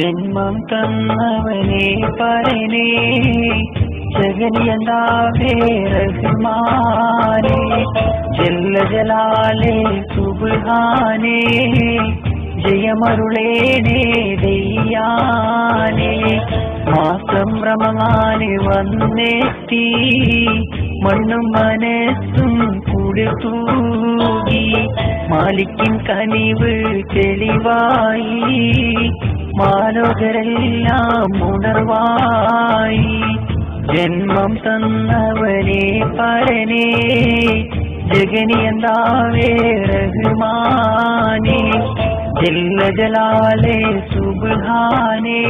ജന്മം തന്നവനെ പരനേ ജഗനിയന്താവേ റഹ്മാനേ ജല്ല ജലാലേ സുബ്ഹാനേ ജയമരുളേനേ ദയ്യാനേ. മാസം റമങ്ങാന് വന്നെത്തി മണ്ണും മനസ്സും കൂടി തൂകി മാലിക്കിൻ കനിവ് തെളിവായി മാലോകരെല്ലാം ഉണർവായി. ജന്മം തന്നവനെ പരനേ ജഗനിയന്താവേ റഹ്മാനേ ജല്ല ജലാലേ സുബ്ഹാനേ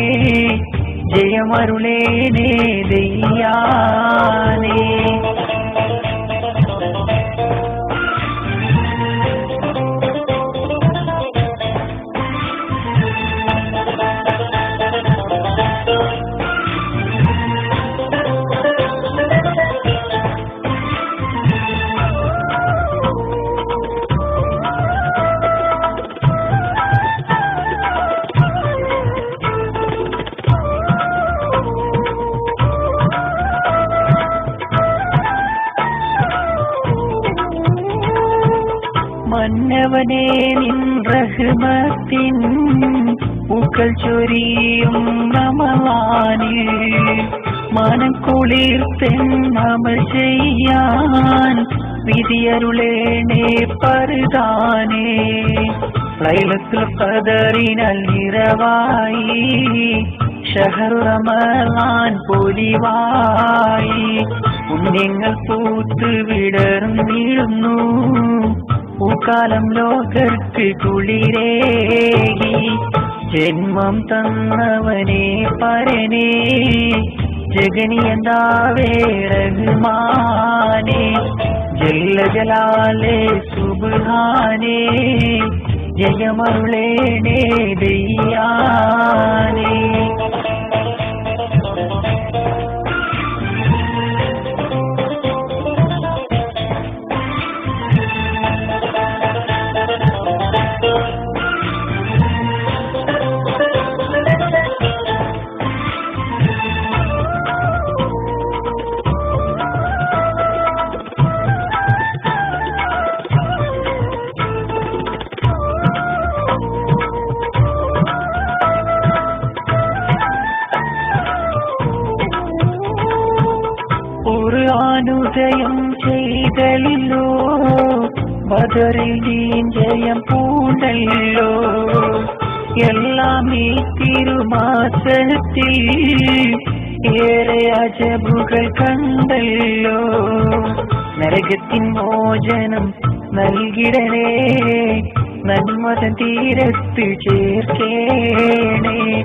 ജയമരുളേനേ ദയ്യാനേ മന്നവനെ നിൻ റഹ്മത്തിൻ പൂക്കൾ ചൊരിയും നമവാന്. മാനം കുളിർത്തൻ അമൽ ചെയ്യാൻ വിധിയരുളേണേ പരുതാനേ. ലൈലത്തുൽ പതറിനാൽ നിറവായി ഷഹർ പൊലിവായി. പുണ്യങ്ങൾ പൂത്ത് വിടർന്നിടുന്നു. പൂക്കാലം ലോകർക്ക് കുളിരേകി. ജന്മം തന്നവനെ പരനേ. ജഗനിയന്താവേ വേറെ ജല്ല ജലാലേ സുബാനെ ജയമരുളേണേ ദയ്യാനേ. ഖുർആനുദയം ചെയ്തല്ലോ? ബദറിൽ നീ ജയം പൂണ്ടല്ലോ? എല്ലാം ഈ തിരുമാസത്തിൽ ഏറെ അജബുകൾ കണ്ടല്ലോ? നരകത്തിൻ മോചനം നൽകിടനേ നന്മതൻ തീരത്ത് ചേർക്കേണേ.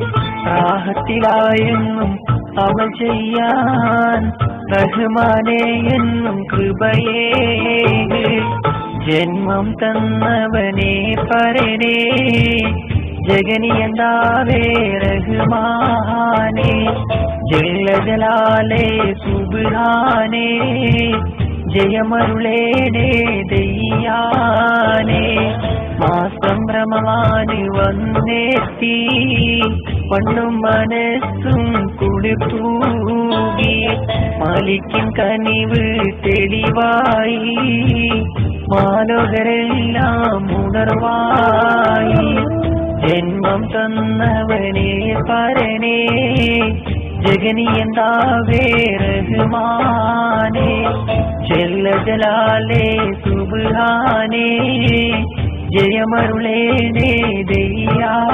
ആഹത്തിലായെന്നും അവ ചെയ്യാൻ റഹ്മാനെ എന്നും കൃപയേ ജന്മം തന്നവനെ പരനേ ജഗനിയന്താവേ റഹ്മാനേ ജല്ല ജലാലേ സുബ്ഹാനേ ജയമരുളേടേ ദയ്യാനേ മാസം റമവാന് വന്നെത്തി പണ്ണും മനസ്സും കുളിർത്തൂകി മാലിക്കിൻ കനിവ് തെളിവായി. മാലോകരെല്ലാം ഉണർവായി. ജന്മം തന്നവനെ പരനെ ജഗനിയന്താവേ റഹ്മാനേ. ചെല്ല ജലാലേ സുബാനെ ജയമരുളേനേ ദയ്യാ